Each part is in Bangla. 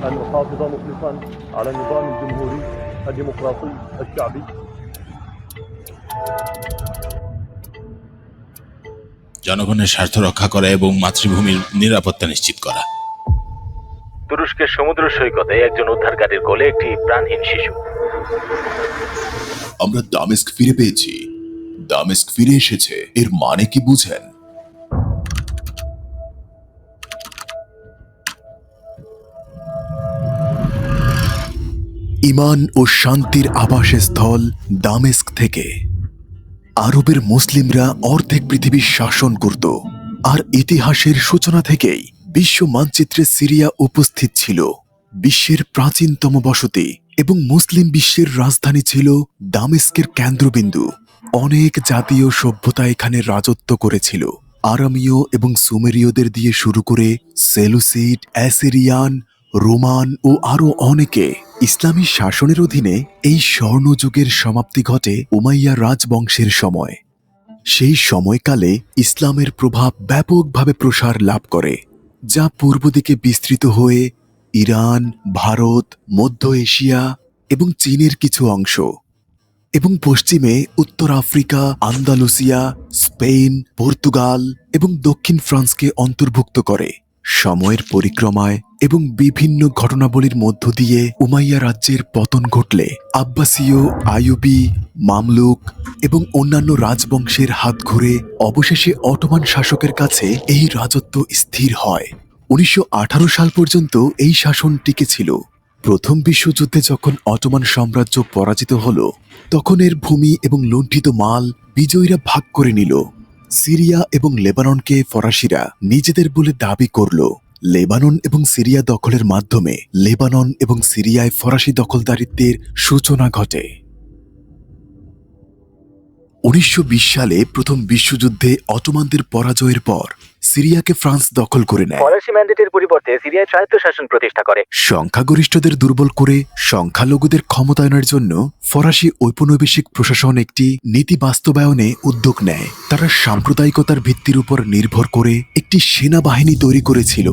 أن أحافظ مخلصا على النظام الجمهوري الديمقراطي الشعبي জনগণের স্বার্থ রক্ষা করা এবং মাতৃভূমির নিরাপত্তা নিশ্চিত করা তুরস্কের সমুদ্র সৈকতে একজন উদ্ধারকারীর কোলে একটি প্রাণহীন শিশু আমরা দামেস্ক ফিরে পেয়েছি দামেস্ক ফিরে এসেছে এর মানে কি বুঝেন ইমান ও শান্তির আবাসস্থল দামেস্ক থেকে। আরবের মুসলিমরা অর্ধেক পৃথিবীর শাসন করত, আর ইতিহাসের সূচনা থেকেই বিশ্ব মানচিত্রে সিরিয়া উপস্থিত ছিল। বিশ্বের প্রাচীনতম বসতি এবং মুসলিম বিশ্বের রাজধানী ছিল দামেস্কের কেন্দ্রবিন্দু। অনেক জাতীয় সভ্যতা এখানে রাজত্ব করেছিল। আরামীয় এবং সুমেরীয়দের দিয়ে শুরু করে সেলুসিড, অ্যাসিরিয়ান, রোমান ও আরও অনেকে ইসলামী শাসনের অধীনে এই স্বর্ণযুগের সমাপ্তি ঘটে উমাইয়া রাজবংশের সময়। সেই সময়কালে ইসলামের প্রভাব ব্যাপকভাবে প্রসার লাভ করে, যা পূর্ব দিকে বিস্তৃত হয়ে ইরান, ভারত, মধ্য এশিয়া এবং চীনের কিছু অংশ এবং পশ্চিমে উত্তর আফ্রিকা, আন্দালুসিয়া, স্পেন, পর্তুগাল এবং দক্ষিণ ফ্রান্সকে অন্তর্ভুক্ত করে। সময়ের পরিক্রমায় এবং বিভিন্ন ঘটনাবলীর মধ্য দিয়ে উমাইয়া রাজ্যের পতন ঘটলে আব্বাসীয়, আইয়ুবি, মামলুক এবং অন্যান্য রাজবংশের হাত ঘুরে অবশেষে অটোমান শাসকের কাছে এই রাজত্ব স্থির হয়। উনিশশো আঠারো সাল পর্যন্ত এই শাসন টিকেছিল প্রথম বিশ্বযুদ্ধে যখন অটোমান সাম্রাজ্য পরাজিত হল, তখন এর ভূমি এবং লুণ্ঠিত মাল বিজয়ীরা ভাগ করে নিল। সিরিয়া এবং লেবাননকে ফরাসিরা নিজেদের বলে দাবি করল। লেবানন এবং সিরিয়া দখলের মাধ্যমে লেবানন এবং সিরিয়ায় ফরাসি দখলদারিত্বের সূচনা ঘটে। উনিশশো বিশ সালে প্রথম বিশ্বযুদ্ধে অটোমানদের পরাজয়ের পর সিরিয়াকে ফ্রান্স দখল করে নেয়। ফরাসি ম্যান্ডেটের পরিবর্তে সিরিয়ায় স্বায়ত্তশাসন প্রতিষ্ঠা করে। সংখ্যাগরিষ্ঠদের দুর্বল করে সংখ্যালঘুদের ক্ষমতায়নের জন্য ফরাসি ঔপনিবেশিক প্রশাসন একটি নীতি বাস্তবায়নে উদ্যোগ নেয়। তারা সাম্প্রদায়িকতার ভিত্তির উপর নির্ভর করে একটি সেনাবাহিনী তৈরি করেছিল।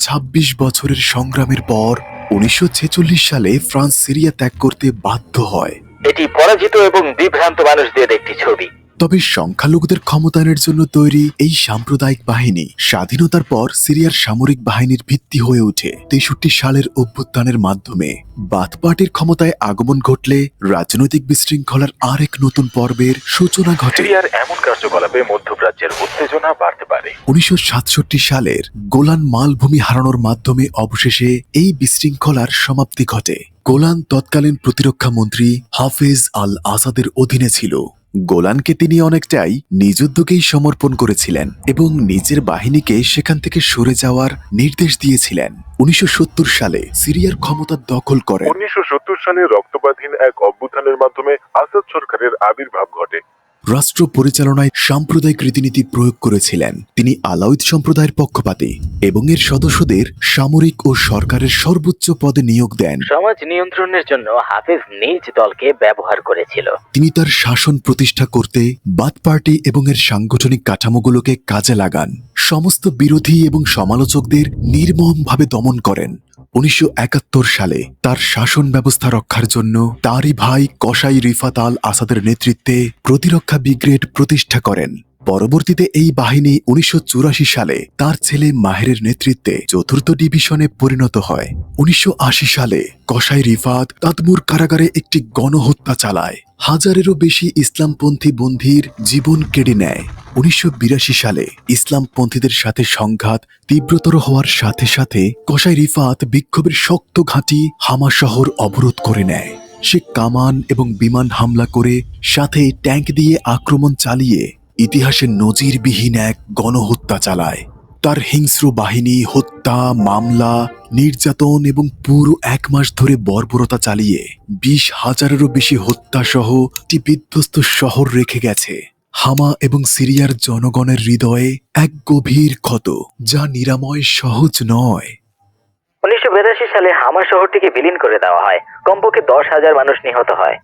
২৬ বছরের সংগ্রামের পর উনিশশো ছেচল্লিশ সালে ফ্রান্স সিরিয়া ত্যাগ করতে বাধ্য হয়। এটি পরাজিত এবং বিভ্রান্ত মানুষদের একটি ছবি। তবে সংখ্যালঘুদের ক্ষমতায়নের জন্য তৈরি এই সাম্প্রদায়িক বাহিনী স্বাধীনতার পর সিরিয়ার সামরিক বাহিনীর ভিত্তি হয়ে ওঠে। তেষট্টি সালের অভ্যুত্থানের মাধ্যমে বাথ পার্টির ক্ষমতায় আগমন ঘটলে রাজনৈতিক বিশৃঙ্খলার আরেক নতুন পর্বের সূচনা ঘটে। সিরিয়ার এমন কার্যকলাপে মধ্যপ্রাচ্যের উত্তেজনা বাড়তে পারে। উনিশশো সাতষট্টি সালের গোলান মালভূমি হারানোর মাধ্যমে অবশেষে এই বিশৃঙ্খলার সমাপ্তি ঘটে। গোলান তৎকালীন প্রতিরক্ষা মন্ত্রী হাফেজ আল আসাদের অধীনে ছিল। গোলানকে তিনি অনেকটাই উদ্যোগেই সমর্পণ করেছিলেন এবং নিজের বাহিনীকে সেখান থেকে সরে যাওয়ার নির্দেশ দিয়েছিলেন। উনিশশো সত্তর সালে সিরিয়ার ক্ষমতা দখল করে। উনিশশো সত্তর সালে রক্তপাতহীন এক অভ্যুত্থানের মাধ্যমে আসাদ সরকারের আবির্ভাব ঘটে। রাষ্ট্র পরিচালনায় সাম্প্রদায়িক রীতিনীতি প্রয়োগ করেছিলেন। তিনি আলাউদ সম্প্রদায়ের পক্ষপাতী এবং এর সদস্যদের সামরিক ও সরকারের সর্বোচ্চ পদে নিয়োগ দেন। সমাজ নিয়ন্ত্রণের জন্য হাফিজ নিজ দলকে ব্যবহার করেছিল। তিনি তার শাসন প্রতিষ্ঠা করতে বাদ পার্টি এবং এর সাংগঠনিক কাঠামোগুলোকে কাজে লাগান। সমস্ত বিরোধী এবং সমালোচকদের নির্মমভাবে দমন করেন। উনিশশো একাত্তর সালে তার শাসন ব্যবস্থা রক্ষার জন্য তারই ভাই কসাই রিফাত আল আসাদের নেতৃত্বে প্রতিরক্ষা ব্রিগেড প্রতিষ্ঠা করেন। পরবর্তীতে এই বাহিনী উনিশশো চুরাশি সালে তার ছেলে মাহেরের নেতৃত্বে চতুর্থ ডিভিশনে পরিণত হয়। উনিশশো আশি সালে কসাই রিফাত তাদমুর কারাগারে একটি গণহত্যা চালায়। হাজারেরও বেশি ইসলামপন্থী বন্ধির জীবন কেড়ে নেয়। উনিশশো বিরাশি সালে ইসলামপন্থীদের সাথে সংঘাত তীব্রতর হওয়ার সাথে সাথে কসাই রিফাত বিক্ষোভের শক্ত ঘাঁটি হামা শহর অবরোধ করে নেয়। সে কামান এবং বিমান হামলা করে সাথে ট্যাঙ্ক দিয়ে আক্রমণ চালিয়ে ইতিহাসে নজিরবিহীন এক গণহত্যা চালায়। তার হিংস্র বাহিনী, হত্যা, মামলা, নির্যাতন এবং পুরো এক মাস ধরে বর্বরতা চালিয়ে বিশ হাজারেরও বেশি হত্যা সহ একটি বিধ্বস্ত শহর রেখে গেছে। হামা এবং সিরিয়ার জনগণের হৃদয়ে এক গভীর ক্ষত, যা নিরাময় সহজ নয়। উনিশশো সালে হামা শহরটিকে বিলীন করে দেওয়া হয়। কমপক্ষে দশ হাজার মানুষ নিহত হয়।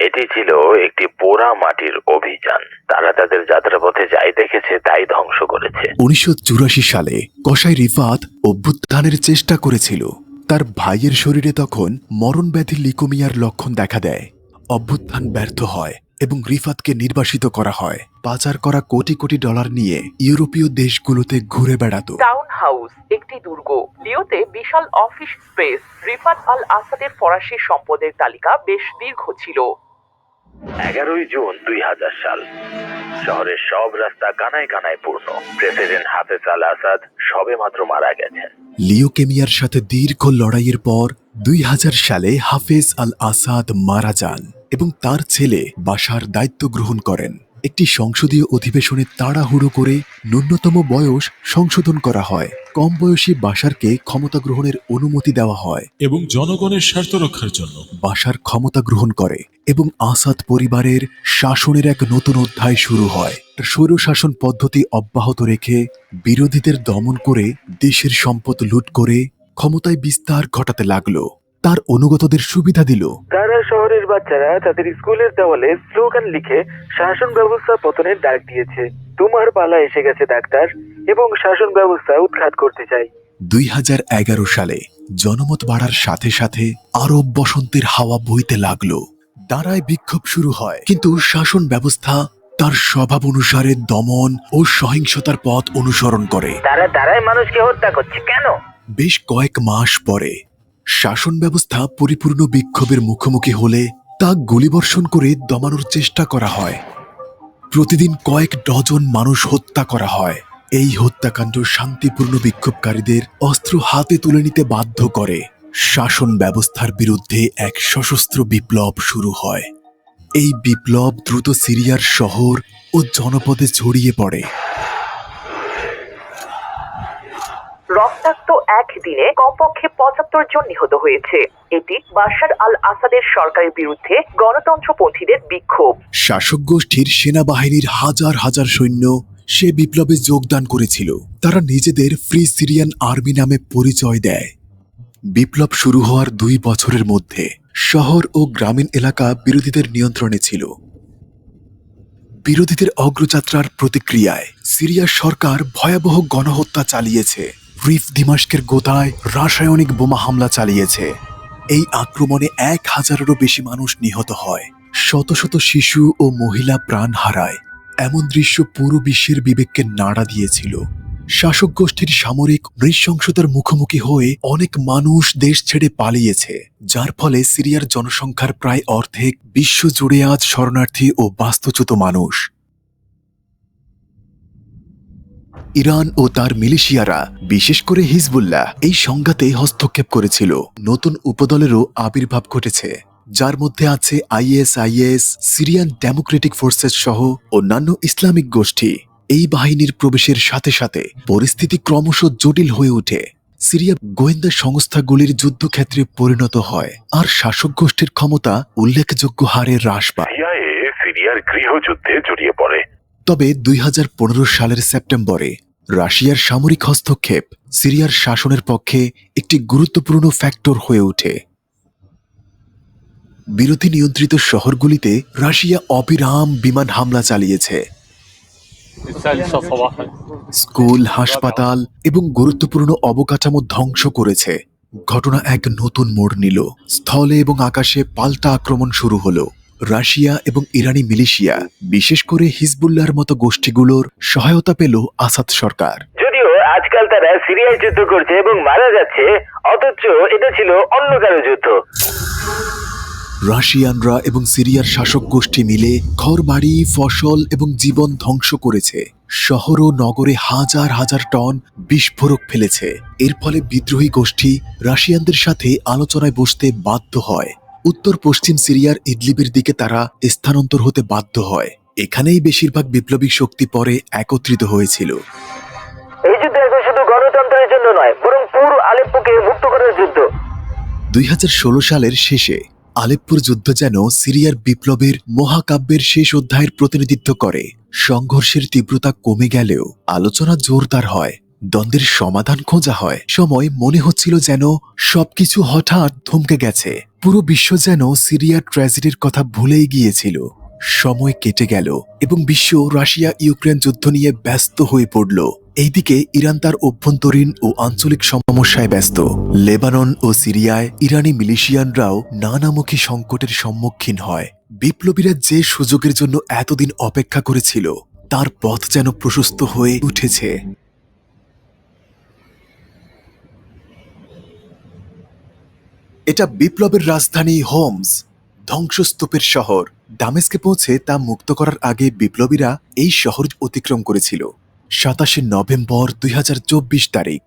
এটি ছিল একটি পোড়া মাটির অভিযান। তারা তাদের যাত্রাপথে যাই দেখেছে তাই ধ্বংস করেছে। উনিশশো চুরাশি সালে কসাই রিফাত অভ্যুত্থানের চেষ্টা করেছিল। তার ভাইয়ের শরীরে তখন মরণব্যাধি লিকোমিয়ার লক্ষণ দেখা দেয়। অভ্যুত্থান ব্যর্থ হয় এবং রিফাতকে নির্বাসিত করা হয়। পাচার করা কোটি কোটি ডলার নিয়ে ইউরোপীয় দেশগুলোতে ঘুরে বেড়াতো। টাউন হাউস একটি দুর্গ। লিওতে বিশাল অফিস স্পেস। রিফাত আল আসাদের ফরাসি সম্পদের তালিকা বেশ দীর্ঘ ছিল। এগারোই জুন দুই হাজার সাল। শহরের সব রাস্তা কানায় কানায় পূর্ণ। প্রেসিডেন্ট হাফেজ আল আসাদ সবে মাত্র মারা গেছেন লিওকেমিয়ার সাথে দীর্ঘ লড়াইয়ের পর দুই হাজার সালে হাফেজ আল আসাদ মারা যান এবং তার ছেলে বাসার দায়িত্ব গ্রহণ করেন। একটি সংসদীয় অধিবেশনে তাড়াহুড়ো করে ন্যূনতম বয়স সংশোধন করা হয়। কম বয়সী বাসারকে ক্ষমতা গ্রহণের অনুমতি দেওয়া হয়। এবং জনগণের স্বার্থ রক্ষার জন্য। বাসার ক্ষমতা গ্রহণ করে এবং আসাদ পরিবারের শাসনের এক নতুন অধ্যায় শুরু হয়। স্বৈরশাসন পদ্ধতি অব্যাহত রেখে বিরোধীদের দমন করে দেশের সম্পদ লুট করে ক্ষমতায় বিস্তার ঘটাতে লাগল। তার অনুগতদের সুবিধা দিল। তারা শহরের বাচ্চারা তাদের স্কুলের দেওয়ালে স্লোগান লিখে শাসন ব্যবস্থা পতনের ডাক দিয়েছে। তোমার পালা এসে গেছে ডাক্তার এবং শাসন ব্যবস্থা উৎখাত করতে চাই। দুই সালে জনমত বাড়ার সাথে সাথে আরব বসন্তের হাওয়া বইতে লাগল। দাঁড়ায় বিক্ষোভ শুরু হয়। কিন্তু শাসন ব্যবস্থা তার স্বভাব অনুসারে দমন ও সহিংসতার পথ অনুসরণ করে। তারা তারাই মানুষকে হত্যা করছে কেন? বেশ কয়েক মাস পরে শাসন ব্যবস্থা পরিপূর্ণ বিক্ষোভের মুখোমুখি হলে তা গুলিবর্ষণ করে দমানোর চেষ্টা করা হয়। প্রতিদিন কয়েক ডজন মানুষ হত্যা করা হয়। এই হত্যাকাণ্ড শান্তিপূর্ণ বিক্ষোভকারীদের অস্ত্র হাতে তুলে নিতে বাধ্য করে। শাসন ব্যবস্থার বিরুদ্ধে এক সশস্ত্র বিপ্লব শুরু হয়। এই বিপ্লব দ্রুত সিরিয়ার শহর ও জনপদে ছড়িয়ে পড়ে। রক্তাক্ত এক দিনে কমপক্ষে পঁচাত্তর জন নিহত হয়েছে। এটি বাশার আল আসাদের সরকারের বিরুদ্ধে গণতন্ত্রপন্থীদের বিক্ষোভ। শাসক গোষ্ঠীর সেনাবাহিনীর হাজার হাজার সৈন্য সে বিপ্লবে যোগদান করেছিল। তারা নিজেদের ফ্রি সিরিয়ান আর্মি নামে পরিচয় দেয়। বিপ্লব শুরু হওয়ার দুই বছরের মধ্যে শহর ও গ্রামীণ এলাকা বিরোধীদের নিয়ন্ত্রণে ছিল। বিরোধীদের অগ্রযাত্রার প্রতিক্রিয়ায় সিরিয়ার সরকার ভয়াবহ গণহত্যা চালিয়েছে। রিফ দিমাস্কের গোতায় রাসায়নিক বোমা হামলা চালিয়েছে। এই আক্রমণে এক হাজারেরও বেশি মানুষ নিহত হয়। শত শত শিশু ও মহিলা প্রাণ হারায়। এমন দৃশ্য পুরো বিশ্বের বিবেককে নাড়া দিয়েছিল। শাসক গোষ্ঠীর সামরিক নৃশংসতার মুখোমুখি হয়ে অনেক মানুষ দেশ ছেড়ে পালিয়েছে, যার ফলে সিরিয়ার জনসংখ্যার প্রায় অর্ধেক বিশ্বজুড়ে আজ শরণার্থী ও বাস্তুচ্যুত মানুষ। ইরান ও তার মিলিশিয়ারা বিশেষ করে হিজবুল্লাহ এই সংঘাতে হস্তক্ষেপ করেছিল। নতুন উপদলেরও আবির্ভাব ঘটেছে যার মধ্যে আছে আইএসআইএস সিরিয়ান ডেমোক্রেটিক ফোর্সেস সহ অন্যান্য ইসলামিক গোষ্ঠী। এই বাহিনীর প্রবেশের সাথে সাথে পরিস্থিতি ক্রমশ জটিল হয়ে ওঠে। সিরিয়া গোয়েন্দা সংস্থাগুলির যুদ্ধক্ষেত্রে পরিণত হয় আর শাসক গোষ্ঠীর ক্ষমতা উল্লেখযোগ্য হারে হ্রাস পায়। সিরিয়ার গৃহযুদ্ধে জড়িয়ে পড়ে। তবে দুই হাজার পনেরো সালের সেপ্টেম্বরে রাশিয়ার সামরিক হস্তক্ষেপ সিরিয়ার শাসনের পক্ষে একটি গুরুত্বপূর্ণ ফ্যাক্টর হয়ে ওঠে। বিরোধী নিয়ন্ত্রিত শহরগুলিতে রাশিয়া অবিরাম বিমান হামলা চালিয়েছে। স্কুল, হাসপাতাল এবং গুরুত্বপূর্ণ অবকাঠামো ধ্বংস করেছে। ঘটনা এক নতুন মোড় নিল। স্থলে এবং আকাশে পাল্টা আক্রমণ শুরু হলো। রাশিয়া এবং ইরানি মিলিশিয়া বিশেষ করে হিজবুল্লাহর মতো গোষ্ঠীগুলোর সহায়তা পেল আসাদ সরকার। যদিও আজকাল তারা সিরিয়ায় যুদ্ধ করছে এবং মারা যাচ্ছে অথচ এটা ছিল অন্য কারও যুদ্ধ। রাশিয়ানরা এবং সিরিয়ার শাসক গোষ্ঠী মিলে ঘরবাড়ি ফসল এবং জীবন ধ্বংস করেছে। শহর ও নগরে হাজার হাজার টন বিস্ফোরক ফেলেছে। এর ফলে বিদ্রোহী গোষ্ঠী রাশিয়ানদের সাথে আলোচনায় বসতে বাধ্য হয়। উত্তর পশ্চিম সিরিয়ার ইডলিবের দিকে তারা স্থানান্তর হতে বাধ্য হয়। এখানেই বেশিরভাগ বিপ্লবী শক্তি পরে একত্রিত হয়েছিল। এই যুদ্ধ এখন শুধু গণতন্ত্রের জন্য নয় বরং পুরো আলেপ্পোকে মুক্ত করার যুদ্ধ। দুই হাজার ষোলো সালের শেষে আলেপ্পুর যুদ্ধ যেন সিরিয়ার বিপ্লবের মহাকাব্যের শেষ অধ্যায়ের প্রতিনিধিত্ব করে। সংঘর্ষের তীব্রতা কমে গেলেও আলোচনা জোরদার হয়। দ্বন্দ্বের সমাধান খোঁজা হয়। সময় মনে হচ্ছিল যেন সবকিছু হঠাৎ থমকে গেছে। পুরো বিশ্ব যেন সিরিয়ার ট্র্যাজেডির কথা ভুলেই গিয়েছিল। সময় কেটে গেল এবং বিশ্ব রাশিয়া ইউক্রেন যুদ্ধ নিয়ে ব্যস্ত হয়ে পড়ল। এইদিকে ইরান তার অভ্যন্তরীণ ও আঞ্চলিক সমস্যায় ব্যস্ত। লেবানন ও সিরিয়ায় ইরানি মিলিশিয়ানরাও নানামুখী সংকটের সম্মুখীন হয়। বিপ্লবীরা যে সুযোগের জন্য এতদিন অপেক্ষা করেছিল, তার পথ যেন প্রশস্ত হয়ে উঠেছে। এটা বিপ্লবের রাজধানী হোমস, ধ্বংসস্তূপের শহর। দামেস্কে পৌঁছে তা মুক্ত করার আগে বিপ্লবীরা এই শহর অতিক্রম করেছিল। সাতাশে নভেম্বর দুই হাজার চব্বিশ তারিখ,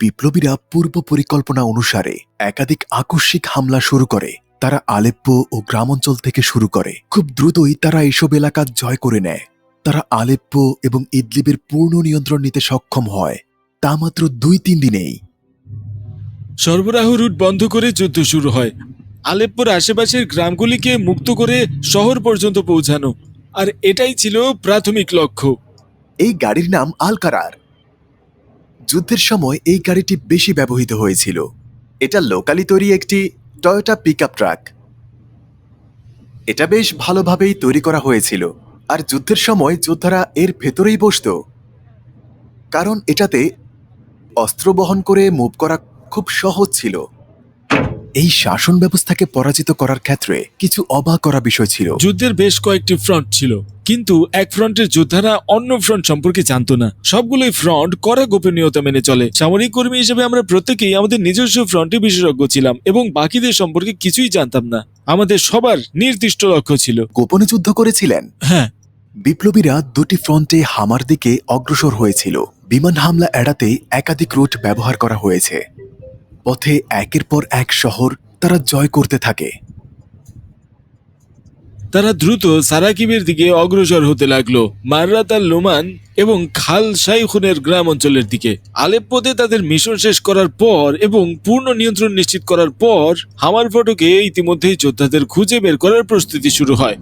বিপ্লবীরা পূর্ব পরিকল্পনা অনুসারে একাধিক আকস্মিক হামলা শুরু করে। তারা আলেপ্পো ও গ্রামাঞ্চল থেকে শুরু করে। খুব দ্রুতই তারা এসব এলাকা জয় করে নেয়। তারা আলেপ্পো এবং ইদলিবের পূর্ণ নিয়ন্ত্রণ নিতে সক্ষম হয়। তা মাত্র দুই তিন দিনেই সরবরাহ রুট বন্ধ করে যুদ্ধ শুরু হয়। আলেপ্পোর আশেপাশের গ্রামগুলিকে মুক্ত করে শহর পর্যন্ত পৌঁছানো। আর এটাই ছিল প্রাথমিক লক্ষ্য। এই গাড়ির নাম আলকারার। যুদ্ধের সময় এই গাড়িটি বেশি ব্যবহৃত হয়েছিল। এটা লোকালি তৈরি একটি টয়োটা পিকআপ ট্রাক। এটা বেশ ভালোভাবেই তৈরি করা হয়েছিল। আর যুদ্ধের সময় যোদ্ধারা এর ভেতরেই বসত। কারণ এটাতে অস্ত্র বহন করে মুভ করা খুব সহজ ছিল। এই শাসন ব্যবস্থাকে পরাজিত করার ক্ষেত্রে কিছু অবাক করা বিষয় ছিল। যুদ্ধের বেশ কয়েকটি ফ্রন্ট ছিল কিন্তু এক ফ্রন্টের যোদ্ধারা অন্য ফ্রন্ট সম্পর্কে জানতো না। সবগুলোই ফ্রন্ট কড়া গোপনীয়তা মেনে চলে। সামরিক কর্মী হিসেবে আমরা প্রত্যেকেই আমাদের নিজস্ব ফ্রন্টে বিশেষজ্ঞ ছিলাম এবং বাকিদের সম্পর্কে কিছুই জানতাম না। আমাদের সবার নির্দিষ্ট লক্ষ্য ছিল। গোপনে যুদ্ধ করেছিলেন? হ্যাঁ। বিপ্লবীরা দুটি ফ্রন্টে হামার দিকে অগ্রসর হয়েছিল। বিমান হামলা এড়াতে একাধিক রুট ব্যবহার করা হয়েছে। পথে একের পর এক শহর তারা জয় করতে থাকে। তারা দ্রুত সারাকিবের দিকে অগ্রসর হতে লাগল। মাররাত আল লোমান এবং খাল শাইখুনের গ্রাম অঞ্চলের দিকে। আলেপ্পোতে তাদের মিশন শেষ করার পর এবং পূর্ণ নিয়ন্ত্রণ নিশ্চিত করার পর হামার ফটকে ইতিমধ্যেই যোদ্ধাদের খুঁজে বের করার প্রস্তুতি শুরু হয়।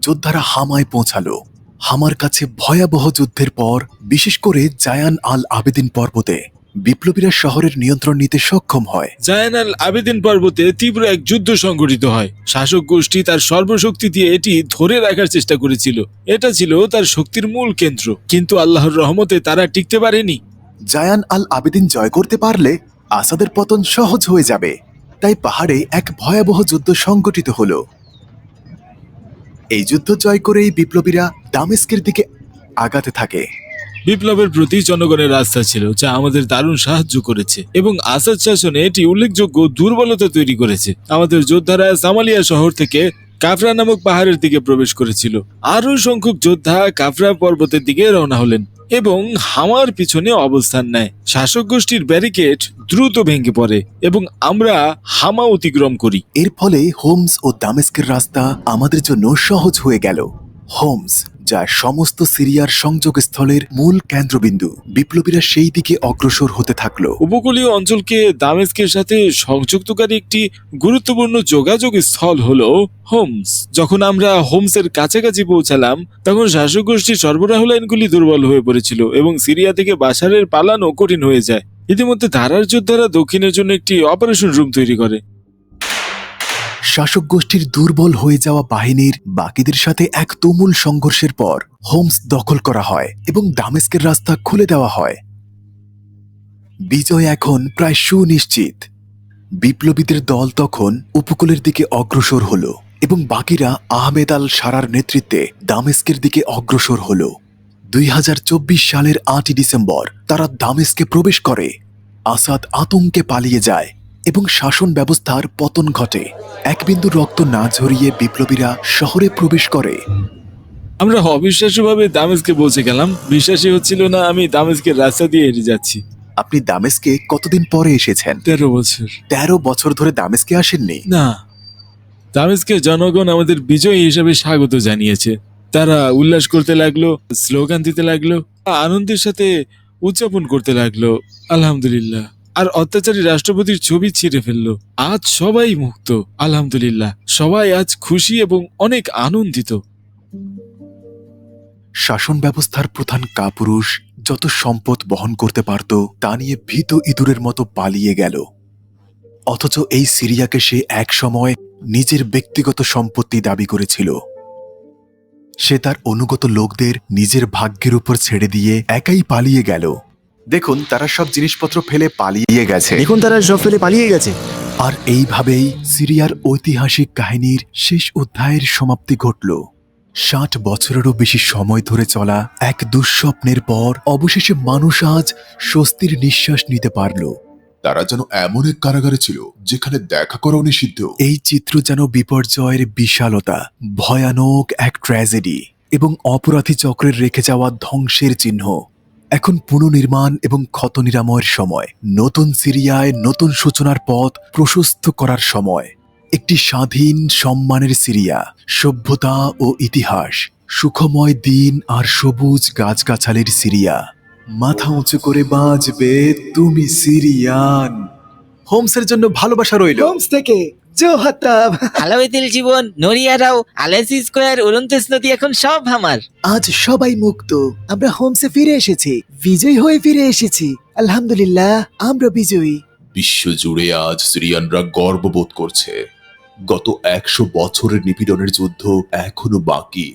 যোদ্ধারা হামায় পৌঁছালো। হামার কাছে ভয়াবহ যুদ্ধের পর বিশেষ করে জায়ান আল আবেদিন পর্বতে। বিপ্লবীরা শহরের নিয়ন্ত্রণ নিতে সক্ষম হয়। জায়ান আল আবেদিন পর্বতে তীব্র এক যুদ্ধ সংঘটিত হয়। শাসক গোষ্ঠী তার সর্বশক্তি দিয়ে এটি ধরে রাখার চেষ্টা করেছিল। এটা ছিল তার শক্তির মূল কেন্দ্র। কিন্তু আল্লাহর রহমতে তারা টিকতে পারেনি। জায়ান আল আবেদিন জয় করতে পারলে আসাদের পতন সহজ হয়ে যাবে। তাই পাহাড়ে এক ভয়াবহ যুদ্ধ সংগঠিত হলো। এই যুদ্ধ জয় করেই বিপ্লবীরা দামেস্কের দিকে আগাতে থাকে। বিপ্লবের প্রতি জনগণের আস্থা ছিল, যা আমাদের দারুণ সাহায্য করেছে এবং আসাদ শাসনে এটি উল্লেখযোগ্য দুর্বলতা তৈরি করেছে। আমাদের যোদ্ধারা সামালিয়া শহর থেকে কাফরা নামক পাহাড়ের দিকে প্রবেশ করেছিল। আরও সংখ্যক যোদ্ধা কাফরা পর্বতের দিকে রওনা হলেন এবং হামার পিছনে অবস্থান নেয়। শাসক গোষ্ঠীর ব্যারিকেড দ্রুত ভেঙে পড়ে এবং আমরা হামা অতিক্রম করি। এর ফলে হোমস ও দামেস্কের রাস্তা আমাদের জন্য সহজ হয়ে গেল। হোমস, যা সমস্ত সিরিয়ার সংযোগস্থলের মূল কেন্দ্রবিন্দু। বিপ্লবীরা সেই দিকে অগ্রসর হতে থাকল। উপকূলীয় অঞ্চলকে দামেস্কের সাথে সংযুক্তকারী একটি গুরুত্বপূর্ণ যোগাযোগ স্থল হলো হোমস। যখন আমরা হোমসের কাছাকাছি পৌঁছালাম, তখন শাসক গোষ্ঠীর সরবরাহ লাইনগুলি দুর্বল হয়ে পড়েছিল এবং সিরিয়া থেকে বাসারের পালানো কঠিন হয়ে যায়। ইতিমধ্যে ধারার যোদ্ধারা দক্ষিণের জন্য একটি অপারেশন রুম তৈরি করে। শাসক গোষ্ঠীর দুর্বল হয়ে যাওয়া বাহিনীর বাকিদের সাথে এক তুমুল সংঘর্ষের পর হোমস দখল করা হয় এবং দামেস্কের রাস্তা খুলে দেওয়া হয়। বিজয় এখন প্রায় সুনিশ্চিত। বিপ্লবীদের দল তখন উপকূলের দিকে অগ্রসর হল এবং বাকিরা আহমেদ আল সারার নেতৃত্বে দামেস্কের দিকে অগ্রসর হল। দুই হাজার চব্বিশ সালের আটই ডিসেম্বর তারা দামেস্কে প্রবেশ করে। আসাদ আতঙ্কে পালিয়ে যায়। এবং শাসন ব্যবস্থার পতন ঘটে। এক বিন্দু রক্ত না ঝরিয়ে বিপ্লবীরা শহরে প্রবেশ করে। আমরা অবিশ্বাস্যভাবে দামেস্কে পৌঁছে গেলাম। বিশ্বাসই হচ্ছিল না আমি দামেস্কের রাস্তা দিয়ে হেঁটে যাচ্ছি। আপনি দামেস্কে কতদিন পরে এসেছেন? তেরো বছর। তেরো বছর ধরে দামেস্কে আসেননি? না। দামেস্কের জনগণ আমাদের বিজয়ী হিসেবে স্বাগত জানিয়েছে। তারা উল্লাস করতে লাগল স্লোগান দিতে লাগল আনন্দের সাথে উদযাপন করতে লাগল। আলহামদুলিল্লাহ। আর অত্যাচারী রাষ্ট্রপতির ছবি ছিঁড়ে ফেলল। আজ সবাই মুক্ত, আলহামদুলিল্লাহ। সবাই আজ খুশি এবং অনেক আনন্দিত। শাসন ব্যবস্থার প্রধান কাপুরুষ যত সম্পদ বহন করতে পারত, তা নিয়ে ভীত ইঁদুরের মতো পালিয়ে গেল। অথচ এই সিরিয়াকে সে এক সময় নিজের ব্যক্তিগত সম্পত্তি দাবি করেছিল। সে তার অনুগত লোকদের নিজের ভাগ্যের উপর ছেড়ে দিয়ে একাই পালিয়ে গেল। দেখুন তারা সব জিনিসপত্র ফেলে পালিয়ে গেছে। দেখুন তারা সব ফেলে পালিয়ে গেছে। আর এইভাবেই সিরিয়ার ঐতিহাসিক কাহিনীর শেষ অধ্যায়ের সমাপ্তি ঘটল। ষাট বছরেরও বেশি সময় ধরে চলা এক দুঃস্বপ্নের পর অবশেষে মানুষ আজ স্বস্তির নিঃশ্বাস নিতে পারল। তারা যেন এমন এক কারাগারে ছিল যেখানে দেখা করাও নিষিদ্ধ। এই চিত্র যেন বিপর্যয়ের বিশালতা ভয়ানক এক ট্র্যাজেডি এবং অপরাধী চক্রের রেখে যাওয়া ধ্বংসের চিহ্ন। এখন পুনর্নির্মাণ এবং ক্ষত নিরাময়ের সময়। নতুন সিরিয়ায় নতুন সূচনার পথ প্রশস্ত করার সময়। একটি স্বাধীন সম্মানের সিরিয়া, সভ্যতা ও ইতিহাস, সুখময় দিন আর সবুজ গাছগাছালির সিরিয়া। মাথা উঁচু করে বাঁচবে তুমি সিরিয়ান। হোমসের জন্য ভালোবাসা রইল। হোমস থেকে জোহাতাব। আলাউদ্দিন জীবন নরিয়ারাও আলেসি স্কোয়ার উলন্তেস নদী এখন সব আমার। আজ সবাই মুক্ত আমরা হোমসে ফিরে এসেছি বিজয়ী হয়ে ফিরে এসেছি। আলহামদুলিল্লাহ আমরা বিজয়ী। বিশ্ব জুড়ে আজ সিরিয়ানরা গর্ববোধ করছে। গত একশো বছরের নিপীড়নের যুদ্ধ এখনও বাকি।